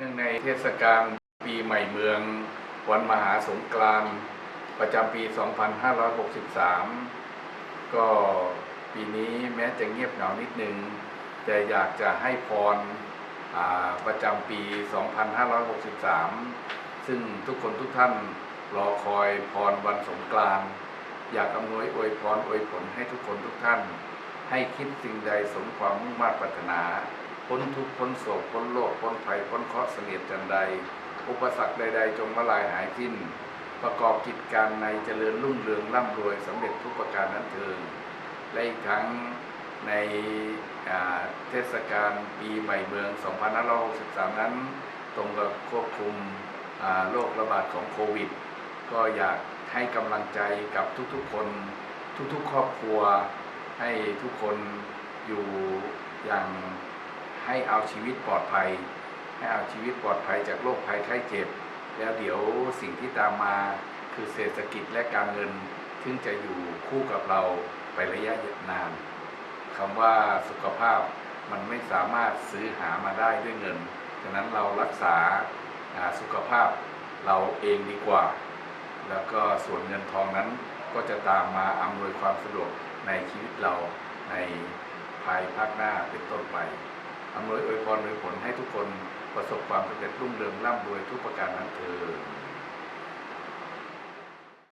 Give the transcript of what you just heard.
เนื่องในเทศกาลปีใหม่เมือง วันมหาสงกรานต์ประจำปี 2563 ก็ปีนี้แม้จะเงียบเหงานิดนึง แต่อยากจะให้พรอาประจำปี 2563 ซึ่งทุกคนทุกท่านรอคอยพรวันสงกรานต์อยากอำนวยอวยพรอวยผลให้ทุกคนทุกท่าน ให้คิดสิ่งใดสมความมุ่งมา่ปรารถนา พ้นทุกข์พ้นโศกพ้นโลกพ้นภัยพ้นเคราะห์เสนียดจันใด อุปสรรคใด ๆ จงมาลายหายสิ้น ประกอบกิจการในเจริญรุ่งเรืองร่ำรวยสำเร็จทุกประการนั้นเถิดและอีกทั้งในเทศกาลปีใหม่เมือง 2563 นั้น ตรงกับควบคุมโรคระบาดของโควิด ก็อยากให้กำลังใจกับทุกๆคน ทุกๆ ครอบครัว ให้ทุกคนอยู่อย่าง ให้เอาชีวิตปลอดภัย ให้เอาชีวิตปลอดภัยจากโรคภัยไข้เจ็บ แล้วเดี๋ยวสิ่งที่ตามมาคือเศรษฐกิจและการเงินซึ่งจะอยู่คู่กับเราไประยะนานคำว่าสุขภาพมันไม่สามารถซื้อหามาได้ด้วยเงินฉะนั้นเรารักษาอ่าสุขภาพเราเองดีกว่า แล้วก็ส่วนเงินทองนั้นก็จะตามมาอำนวยความสะดวกในชีวิตเราในภายภาคหน้าเป็นต้นไป อำนวยอวยพรอวยผลให้ทุกคนประสบความสำเร็จรุ่งเรืองร่ำรวยทุกประการนั้นเถิด